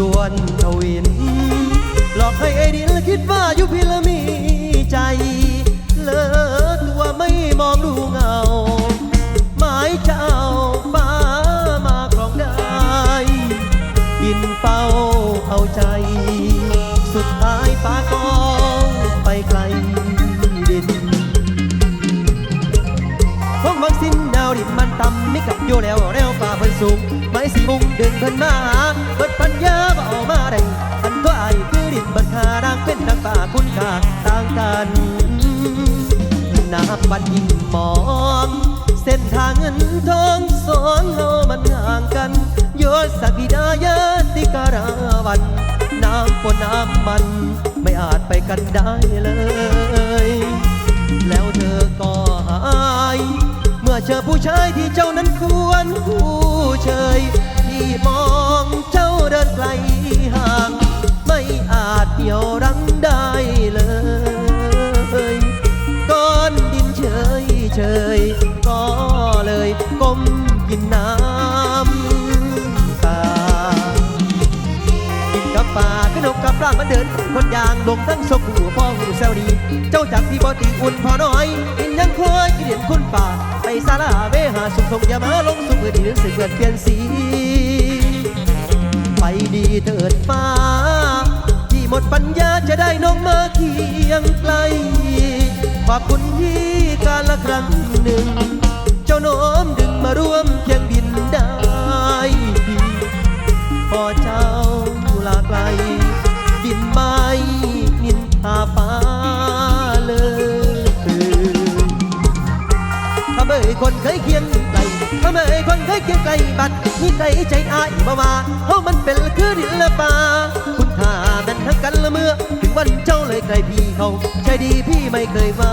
วยวนทวิน หลอกให้ไอ้ดินคิดว่าอยู่พิลมีใจ เลอะตัวไม่มองดูเงา หมายเจ้าฟ้ามาครองได้ดินเฝ้าเอาใจ สุดท้ายฟ้าก็ไปไกลดินพวกวัคซีนดาวดินมันต่ำไม่กลับโยแล้วแล้วฟ้าเพิ่นสูง ไม้สีมุงดึงเพิ่นมาเบิดปัญญาบ่เอามาได้อันตัวไอายคือดินเบิดคานางเป็นนางฟ้าคุณค่าต่างกันนับวันยิ่งมองเส้นทางเงินทองสองเฮามันห่างกันโยสักดิดายาติการาวันน้ำฝนน้ำมันไม่อาจไปกันได้เลย แล้วเธอก็หา มื่อเจอผู้ชายที่เจ้านั้นควรคู่เชยที่มองเจ้าเดินไกลห่าง ไม่อาจเดี่ยวรั้งได้เลยก้อนดินเฉยเฉยก็เลยก้มกินน้ำ ขึ้นนกกับปลามันเดิน คนยางลงทั้งศพหูพ่อหูแซวดี เจ้าจากที่บ่ตีอุ่นพอน้อยกินยังคอยกินเด่นคุณป่า ไปสาลาเวหาสุขทงยามาลงสุขเพื่อดีหรือสึกเกิดเปลี่ยนสีไปดีเถิดฟ้าที่หมดปัญญาจะได้น้องมาเคียงไกลขอบคุณที่การละครั้งหนึ่ง เจ้าน้อมดึงมาร่วมเคียงบินได้พอเจ้าลาไกลินไม้นินทาฟ้าเลยถ้าเบยคนเคยเคียงไกลถ้าเบยคนเคยเคียงไกลบัดมีใครใจอายมาว่าเฮามันเป็นคือดินละป่าคุณค่าแม่นทั้งกันละเมื่อ ถึงวันเจ้าเลยไกลพี่เขาใจดีพี่ไม่เคยมา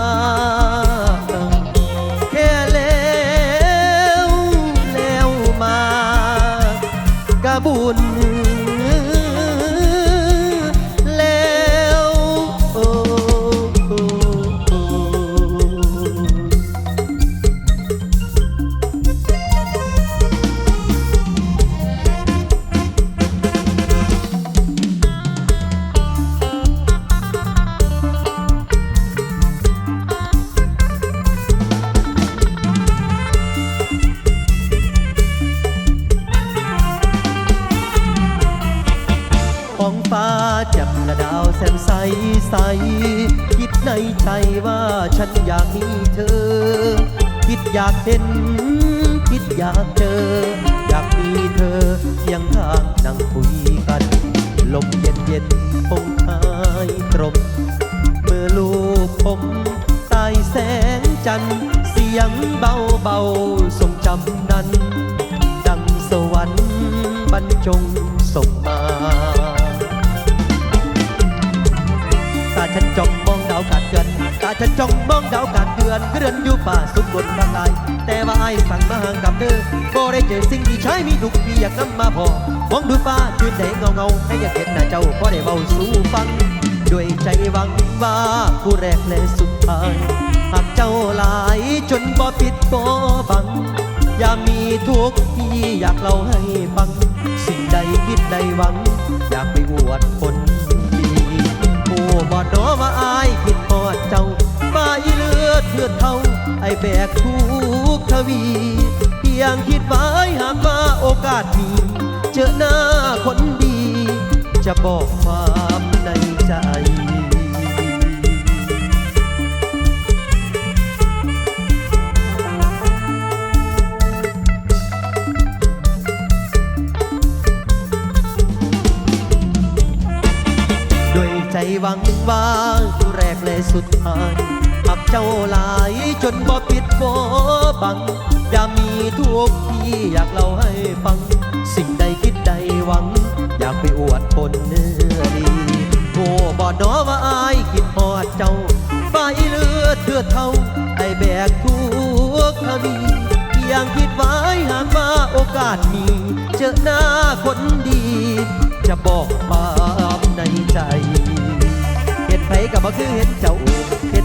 ใสใส คิดในใจว่าฉันอยากมีเธอ คิดอยากเห็น คิดอยากเจอ อยากมีเธอเคียงข้างนั่งคุยกัน ลมเย็นเย็นๆคงหายตรมเมื่อลูกผมใตายแสงจันทร์เสียงเบาเบาทรงจำนั้น ดังสวรรค์บรรจงส่งมา ฉันจ้องมองดาวกาดเดือนตาฉันจ้องมองดาวกาดเดือนเดือนอยู่ป่าสุขบนทางใดแต่ว่าไอ้สั่งมาห่างกับเธอบ่ได้เจอสิ่งที่ใช้มีทุกที่อยากนำมาพอมองดูฟ้าจืดแดงเงาเงาให้อยากเห็นหน้าเจ้าพอได้เบาสู่ฟัง ด้วยใจหวังว่าผู้แรกและสุดท้ายหากเจ้าหลายจนบ่ปิดบ่บัง อย่ามีทุกข์ที่อยากเล่าให้ฟัง สิ่งใดคิดใดหวัง อยากไปอวดคน แบกทุกทวี เพียงคิดไว้หากว่าโอกาสมี เจอหน้าคนดี จะบอกว่า หลายจนบ่ปิดบ่บัง อย่ามีทุกข์ที่อยากเล่าให้ฟัง สิ่งใดคิดใดหวัง อยากไปอวดคนเนื้อดีโอ้บ่ดอว่าอายคิดฮอดเจ้าไฟเลือดเถือเท่าไอแบกทุกข์ทวีเพียงคิดไว้หากว่าโอกาสมี เจอหน้าคนดี จะบอกความในใจเห็นไผกับบ่คือเห็นเจ้า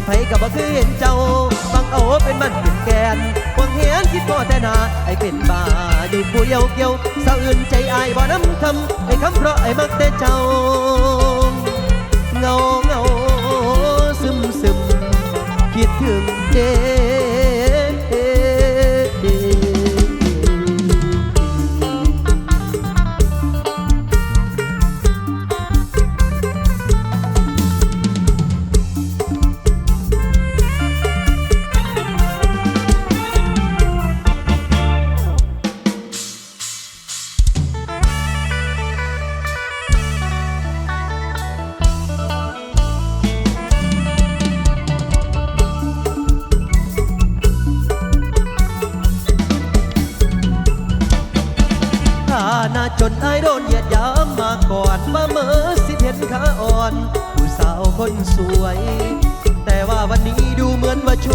ไผกับบ่คือเห็นเจ้าฟังเอาเป็นมันเป็นแกนหวังเห็นคิดพอแต่นาไอ้เป็นบ้าอยู่ผู้เยาเกี่ยวสาวอื่นใจอายบ่น้ำคำไอ้คำเพราะไอ้มักแต่เจ้า เงาเงาซึมซึมคิดถึงเจ้ นอายโดนเหยียดยามมาก่อนมาเมื่อสิเห็นขาอ่อน ผู้สาวคนสวย แต่ว่าวันนี้ดูเหมือนว่าโช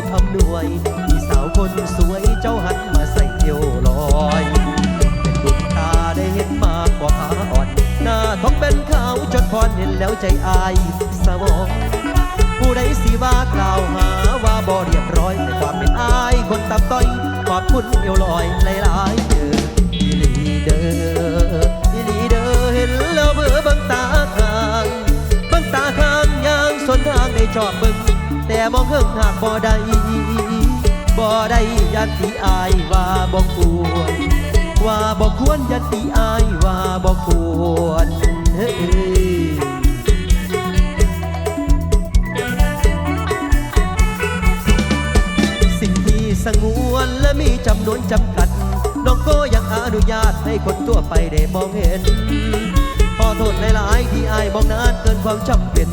คอำนวยพี่สาวคนสวยเจ้าหันมาใส่เที่ยวลอยเป็นดวงตาได้เห็นมากกว่าขาอ่อน หน้าท้องเป็นขาวจนพรเห็นแล้วใจอายสมองผู้ใดสิว่ากล่าวหาว่าบ่เรียบร้อยแต่ความเป็นอายคนตับต้อยขอบคุณเอวลอยหลาย ชอบเบิ่งแต่มองเฮิงหากบ่ได้บ่ได้ยันตีอายว่าบ่ควรว่าบ่ควรยันตีอายว่าบ่ควรเฮ้ยสิ่งที่สงวนและมีจำนวนจำกัดน้องก็ยังอนุญาตให้คนทั่วไปได้มองเห็น ขอโทษหลายๆที่อายมองนานเกินความจำเป็น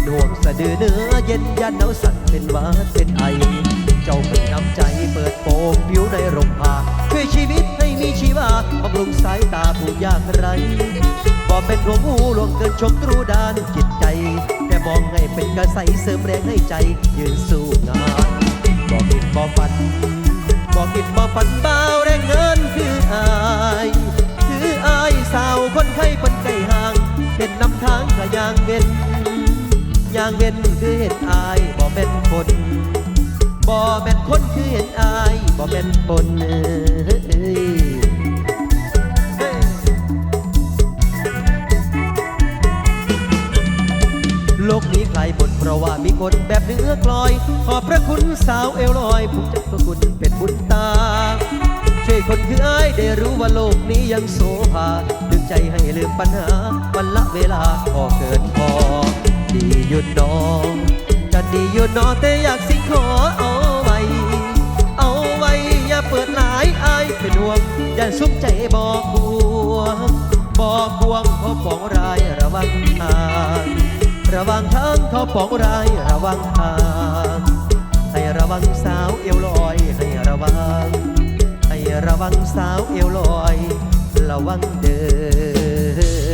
เป็นห่วงสะดือเนื้อเย็นยันหนาวสั่นเป็นหวาดเป็นไอ เจ้าเป็นน้ำใจเปิดโปงผิวในร่มผ้าช่วยชีวิตให้มีชีวาบำรุงสายตาผู้ยากไร้บ่เป็นหลวงหูหลวงเกินชมตรูดานจิตใจ แต่มองให้เป็นกระใสเสริมแรงให้ใจ ยืนสู้งานบอกคิดบอกฝันบอกคิดบอกฝันเบาแรงเงินคืออาย คืออายสาวคนไข้คนไก่ห่างเป็น ย่างเว้นคือเห็นอายบอกเป็นคนบอกเป็นคนคือเห็นอายบอกเป็นคนเอ้ยโลกนี้ใครบ่นเพราะว่ามีคนแบบเนื้อกลอย ขอบพระคุณสาวเอลอยผู้จักพระคุณเป็นบุญตา ช่วยคนคืออ้ายได้รู้ว่าโลกนี้ยังโสภาดึงใจให้ลืมปัญหาวันละเวลาก็เกินพอ ดีหยุดน้อจะดีหยุดน้อแต่อยากสิงขอเอาไว้ เอาไว้อย่าเปิดหลายอายเป็นห่วงอย่าสุขใจบอกบวงบอกบวงเพราปองรายระวังทางระวังทางเขาปองรายระวังทางให้ระวังสาวเอวลอยให้ระวังให้ระวังสาวเอวลอย ระวังเด้อ